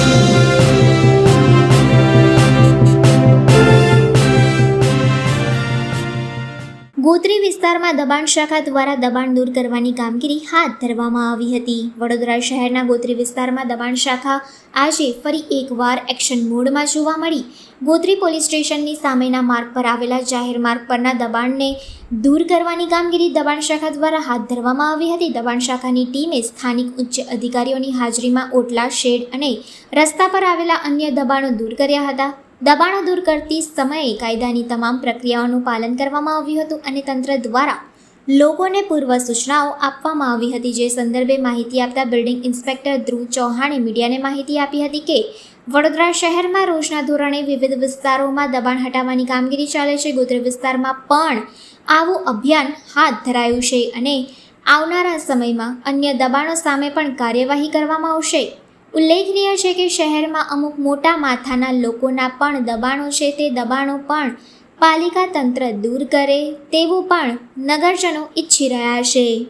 Thank you. Gotri વિસ્તારમાં દબાણ શાખા દ્વારા દબાણ દૂર કરવાની કામગીરી હાથ ધરવામાં આવી હતી. વડોદરા શહેરના ગોત્રી વિસ્તારમાં દબાણ શાખા આજે ફરી એકવાર એક્શન મોડમાં જોવા મળી. ગોત્રી પોલીસ સ્ટેશનની સામેના માર્ગ પર આવેલા જાહેર માર્ગ પરના દબાણને દૂર કરવાની કામગીરી દબાણ શાખા દ્વારા હાથ ધરવામાં આવી હતી. દબાણ શાખાની ટીમે સ્થાનિક ઉચ્ચ અધિકારીઓની હાજરીમાં ઓટલા શેડ અને રસ્તા પર આવેલા અન્ય દબાણો દૂર કર્યા હતા. દબાણો દૂર કરતી સમયે કાયદાની તમામ પ્રક્રિયાઓનું પાલન કરવામાં આવ્યું હતું અને તંત્ર દ્વારા લોકોને પૂર્વ સૂચનાઓ આપવામાં આવી હતી. જે સંદર્ભે માહિતી આપતા બિલ્ડિંગ ઇન્સ્પેક્ટર ધ્રુવ ચૌહાણે મીડિયાને માહિતી આપી હતી કે, વડોદરા શહેરમાં રોજના ધોરણે વિવિધ વિસ્તારોમાં દબાણ હટાવવાની કામગીરી ચાલે છે. ગોત્ર વિસ્તારમાં પણ આવું અભિયાન હાથ ધરાયું છે અને આવનારા સમયમાં અન્ય દબાણો સામે પણ કાર્યવાહી કરવામાં આવશે. ઉલ્લેખનીય છે કે શહેરમાં અમુક મોટા માથાના લોકોના પણ દબાણો છે. તે દબાણો પણ પાલિકા તંત્ર દૂર કરે તેવું પણ નગરજનો ઈચ્છી રહ્યા છે.